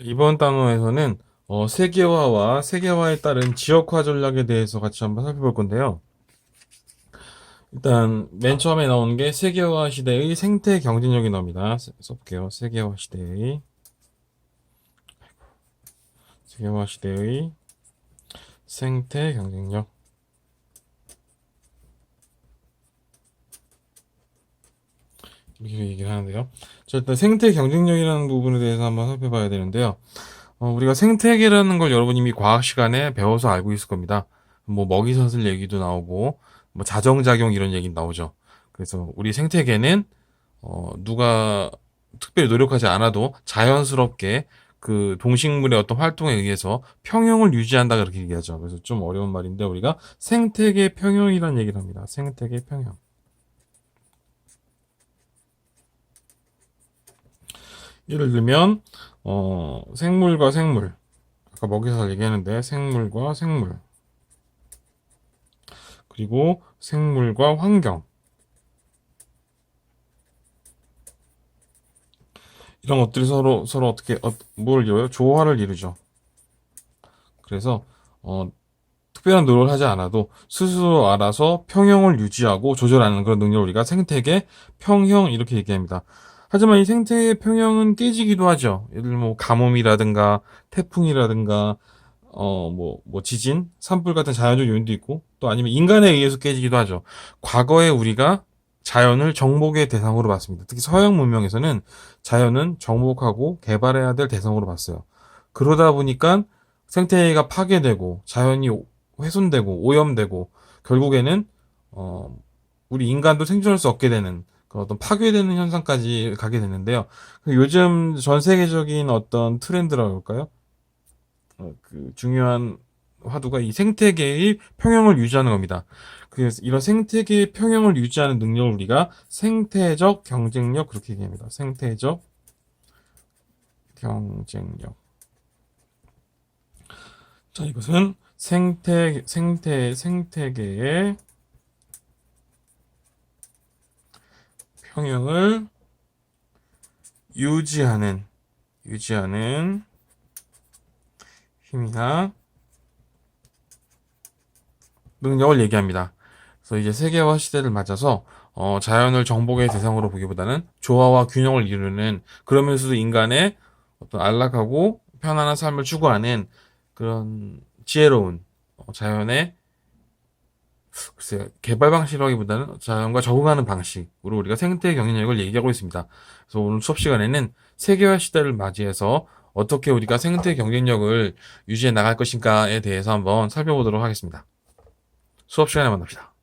이번 단원에서는 어, 세계화와 세계화에 따른 지역화 전략에 대해서 같이 한번 살펴볼 건데요. 일단 맨 처음에 나오는 게 세계화 시대의 생태 경쟁력이 나옵니다. 써- 써볼게요. 세계화 시대의 세계화 시대의 생태 경쟁력. 이렇게 얘기를 하는데요. 자, 일단 생태 경쟁력이라는 부분에 대해서 한번 살펴봐야 되는데요. 어, 우리가 생태계라는 걸 여러분 이미 과학 시간에 배워서 알고 있을 겁니다. 뭐 먹이사슬 얘기도 나오고 뭐 자정작용 이런 얘기 나오죠. 그래서 우리 생태계는 어, 누가 특별히 노력하지 않아도 자연스럽게 그 동식물의 어떤 활동에 의해서 평형을 유지한다 그렇게 얘기하죠. 그래서 좀 어려운 말인데 우리가 생태계 평형이라는 얘기를 합니다. 생태계 평형. 예를 들면 어, 생물과 생물. 아까 먹이사슬 얘기했는데 생물과 생물. 그리고 생물과 환경. 이런 것들이 서로 서로 어떻게 어, 뭘 이뤄요? 조화를 이루죠. 그래서 어, 특별한 노력을 하지 않아도 스스로 알아서 평형을 유지하고 조절하는 그런 능력을 우리가 생태계 평형 이렇게 얘기합니다. 하지만 이 생태계 평형은 깨지기도 하죠. 예를 들면 뭐 가뭄이라든가 태풍이라든가 어뭐뭐 지진, 산불 같은 자연적 요인도 있고 또 아니면 인간에 의해서 깨지기도 하죠. 과거에 우리가 자연을 정복의 대상으로 봤습니다. 특히 서양 문명에서는 자연은 정복하고 개발해야 될 대상으로 봤어요. 그러다 보니까 생태계가 파괴되고 자연이 오- 훼손되고 오염되고 결국에는 어 우리 인간도 생존할 수 없게 되는 어떤 파괴되는 현상까지 가게 되는데요. 그 요즘 전 세계적인 어떤 트렌드라고 할까요? 어, 그 중요한 화두가 이 생태계의 평형을 유지하는 겁니다. 그래서 이런 생태계의 평형을 유지하는 능력을 우리가 생태적 경쟁력 그렇게 얘기합니다. 생태적 경쟁력. 자, 이것은 생태 생태 생태계의 평형을 유지하는 유지하는 힘이나 능력을 얘기합니다. 그래서 이제 세계화 시대를 맞아서 어, 자연을 정복의 대상으로 보기보다는 조화와 균형을 이루는 그러면서도 인간의 어떤 안락하고 편안한 삶을 추구하는 그런 지혜로운 어, 자연의 글쎄 개발 방식이라기보다는 자연과 적응하는 방식으로 우리가 생태 경쟁력을 얘기하고 있습니다. 그래서 오늘 수업 시간에는 세계화 시대를 맞이해서 어떻게 우리가 생태 경쟁력을 유지해 나갈 것인가에 대해서 한번 살펴보도록 하겠습니다. 수업 시간에 만납시다.